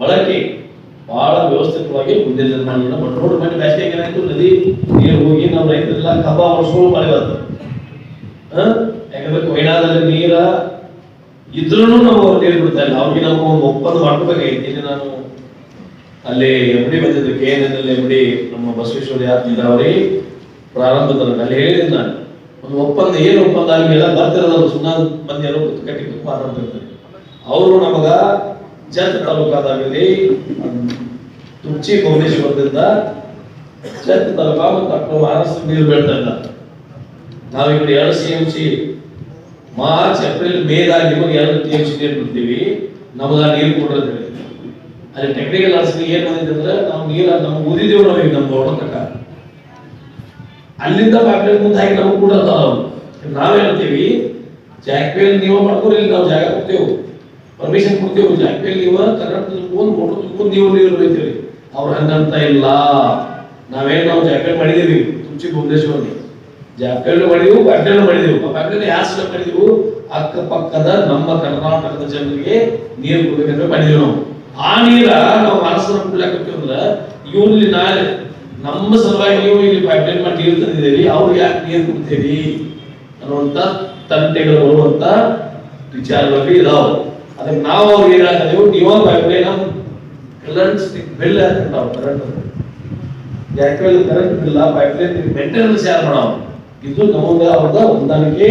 ಬಳಕೆ ಬಹಳ ವ್ಯವಸ್ಥಿತವಾಗಿ ಮುಂದೆ ನಿರ್ಮಾಣ ಮಾಡಿ ನೋಡ್ರಿ ಮನೆ ಏನಾಯ್ತು ನದಿ ನೀರು ಹೋಗಿ ನಾವು ರೈತರೆಲ್ಲ ಕಬ್ಬ ವರ್ಷಗಳು ಮಳೆ ಬಂತು ಹ? ಯಾಕಂದ್ರೆ ಕೊಯ್ನಾದಲ್ಲಿ ನೀರ ಇದ್ರೂ ನಾವು ನೀರು ಬಿಡ್ತಾ ಇಲ್ಲ. ಅವ್ರಿಗೆ ನಾವು ಒಂದು ಒಪ್ಪಂದ ಮಾಡ್ಕೋಬೇಕಾಗಿತ್ತು ಇಲ್ಲಿ ನಾನು ಅಲ್ಲಿ ಎಂ ಡಿ ಬಂದಿದ್ದು K N N M D ನಮ್ಮ ಬಸವೇಶ್ವರ ಯಾತ್ರಿ ಪ್ರಾರಂಭದ ಅಲ್ಲಿ ಹೇಳಿದ್ದೀನಿ ನಾನು. ಒಂದು ಒಪ್ಪಂದ, ಏನು ಒಪ್ಪಂದ ಆಗಿಲ್ಲ ಬರ್ತಿರೋದು ಸುಮ್ಮನೆ ಮಂದಿ ಎಲ್ಲೋ ಕಟ್ಟಿ ಮಾತಾಡ್ತಿರ್ತಾರೆ ಅವರು ನಮಗ ಜತ್ ತಾಲೂಕಾದಾಗಲಿ ತುಚ್ಚಿ ಭುವನೇಶ್ವರದಿಂದ ಜತ್ ತಾಲೂಕಾ ಮತ್ತು ಅಕ್ಟೋಬರ್ ಮಹಾರಾಷ್ಟ್ರ ನೀರು ಬೀಳ್ತಾ ಇಲ್ಲ. ನಾವು ಎರಡು C M C March, April, ಮೇದಾಗ ಎರಡು ಟಿ ಎಂ ಸಿ ನೀರು ಬಿಡ್ತೀವಿ. ನಮಗ ನೀರು ಕೊಡ್ರಿ ಅಲ್ಲಿ ಟೆಕ್ನಿಕಲ್ ಆರ್ಸ್ಲಿ ಏನ್ ಬಂದಿದೆ ಅಂದ್ರೆ, ನಾವು ನೀರ ನಮ್ಗೆ ಓದಿದೇವು ನಾವು ಈಗ ನಮ್ಮ ತಕ್ಕ ಅಲ್ಲಿಂದ ಪೈಪ್ಲೈನ್ ಮುಂದೆ ಹಾಕಿ ನಮಗೆ ಕೂಡ ಅದಾವ ಹೇಳ್ತೀವಿ, ಜಾಕ್ವೇಲ್ ನೀವು ಮಾಡ್ಕೊರಿ ನಾವು ಜಾಗ ಕೊಡ್ತೇವೆ. ಪರ್ಮಿಷನ್ ಕೊಡ್ತೇವೆ ಜಾಕ್ವೇಲ್ ನೀವು ಕರ್ನಾಟಕದ ತುಂಬ್ಕೊಂಡು ಮೋಟರ್ ನೀವು ನೀರು ಬೈತೀವಿ ಅವ್ರು ಹಂಗಂತ ಇಲ್ಲ. ನಾವೇನು ನಾವು ಜಾಕೆಟ್ ಮಾಡಿದೀವಿ ತುಮಚಿ ಭುವನೇಶ್ವರ್ಗೆ ಜಾಕೆಟ್ ಮಾಡಿದೀವಿ ಪೈಪ್ಲೈನ್ ಮಾಡಿದೆವು. ಬಟ್ಟೆ ಯಾರು ಮಾಡಿದೆವು, ಅಕ್ಕಪಕ್ಕದ ನಮ್ಮ ಕರ್ನಾಟಕದ ಜನರಿಗೆ ನೀರು ಕೊಡಬೇಕಂತ ಮಾಡಿದೀವಿ ನಾವು. ಆ ನೀರ ನಾವು ಮನಸ್ಸನ್ನ ಕುಡ್ಲಾಕತ್ತೀವಂದ್ರ ಇವ್ರಲ್ಲಿ ನಾಳೆ, ನಮ್ಮ ಸಲುವಾಗಿ ನೀವು ಇಲ್ಲಿ ಪೈಪ್ಲೈನ್ ಮಾಡಿ ನೀರು ತಂದಿದ್ದೀರಿ, ಅವ್ರು ಯಾಕೆ ನೀರು ಕೊಡ್ತೀರಿ ಅನ್ನುವಂತ ತಂಟೆಗಳು ಬರುವಂತ ವಿಚಾರಗಳು ಇದಾವೆ. ಅದಕ್ಕೆ ನಾವು ಅವ್ರಿಗೆ ಹೇಳ್ತೀವಿ ನೀವ ಪೈಪ್ಲೈನ್ ಕರೆಂಟ್ ಬಿಲ್ ಹಾಕ್ತಾವ ಕರೆಂಟ್ ಯಾಕೆಲ್ಲ ಕರೆಂಟ್ ಬಿಲ್ಲ ಪೈಪ್ಲೈನ್ ಮೇಂಟೆನೆನ್ಸ್ ಯಾರು ಮಾಡೋ ಇದು ನಮಗ ಅವ್ರದ ಹೊಂದಾಣಿಕೆ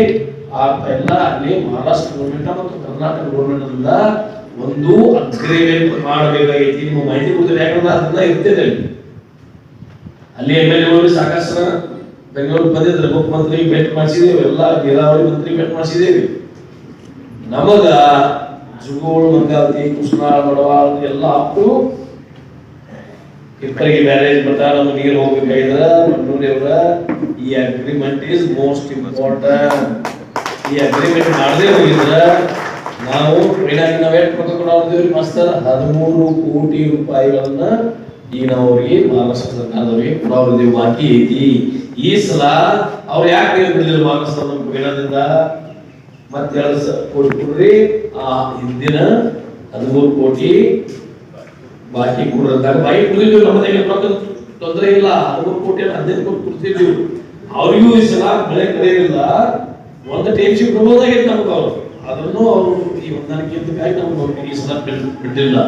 ಆಗ್ತಾ ಎಲ್ಲ ಅಲ್ಲಿ ಮಹಾರಾಷ್ಟ್ರ ಗೌರ್ಮೆಂಟ್ ಮತ್ತು ಕರ್ನಾಟಕ ಗೌರ್ಮೆಂಟ್ ಇಂದ ಒಂದು ಅಗ್ರಿಮೆಂಟ್ ಮಾಡಬೇಕಾಗೈತಿ. ನಿಮ್ಮ ಮಾಹಿತಿ ಗೊತ್ತಿಲ್ಲ. ಯಾಕಂದ್ರೆ ಅದನ್ನ ಇರ್ತದೆ ಅಲ್ಲಿ. ಅಲ್ಲಿ ಎಂ ಎಲ್ ಎಗಳು ಸಾಕಷ್ಟು ಬೆಂಗಳೂರು ಬಂದಿದ್ರೆ. ಮುಖ್ಯಮಂತ್ರಿ ಭೇಟಿ ಮಾಡಿಸಿದೇವೆ. ಎಲ್ಲ ನೀರಾವರಿ ಮಂತ್ರಿ ಭೇಟಿ ಮಾಡಿಸಿದೇವೆ. ನಮಗ ಜುಗೋಳು, ಮಂಗಾವತಿ ಕೃಷ್ಣ ಬಡವಾಳ, ಎಲ್ಲ ಅಪ್ಪು ಇಬ್ಬರಿಗೆ ಮ್ಯಾರೇಜ್ ಬರ್ತಾರ ನಮ್ಮ ನೀರು ಹೋಗ್ಬೇಕಾಗಿದ್ರ ಮಣ್ಣೂರಿಯವ್ರ ಈ ಅಗ್ರಿಮೆಂಟ್ ಈಸ್ ಮೋಸ್ಟ್ ಇಂಪಾರ್ಟೆಂಟ್ ಈ ಅಗ್ರಿಮೆಂಟ್ ಮಾಡದೇ ಹೋಗಿದ್ರ, ನಾವು ಏನಾಗಿ ನಾವು ಎಷ್ಟು ಕೊಡೋದಿವ್ರಿ ಮಾಸ್ತರ್? ಹದಿಮೂರು ಕೋಟಿ ರೂಪಾಯಿಗಳನ್ನ ಈಗ ನಾವು ಅವ್ರಿಗೆ ಮಹಾರಾಷ್ಟ್ರ ಸರ್ಕಾರದವರಿಗೆ ಬಾಕಿ ಐತಿ. ಈ ಸಲ ಅವ್ರು ಯಾಕೆ ಬಿಡಲಿಲ್ಲ ಮಹಾರಾಷ್ಟ್ರ ನಮ್ಮ ಮತ್ತೆ ಎರಡು ಕೋಟಿ ಕೊಡ್ರಿ. ಆ ಹಿಂದಿನ ಹದಿಮೂರು ಕೋಟಿ ಬಾಕಿ ಕೊಡ್ರಂತಾಗ ಬಾಯಿ ಕುಡಿದೀವಿ ನಮ್ಮದೇ ರೊಕ್ಕ ತೊಂದರೆ ಇಲ್ಲ. ಹದಿಮೂರು ಕೋಟಿ ಹದಿನೈದು ಕೋಟಿ ಕೊಡ್ತಿದ್ವಿ ಅವ್ರಿಗೂ ಈ ಸಲ ಬೆಳೆ ಕರೆಯೋದಿಲ್ಲ ಒಂದು ಟೈಮ್ಶಿಪ್ ಕೊಡ್ಬೋದಾಗಿತ್ತು ನಮ್ಗೆ ಅವ್ರು. ಅದನ್ನು ಅವರು ಈ ಹೊಂದಾಣಿಕೆ ನಮ್ಗೆ ಈ ಸಲ ಬಿಟ್ಟಿಲ್ಲ.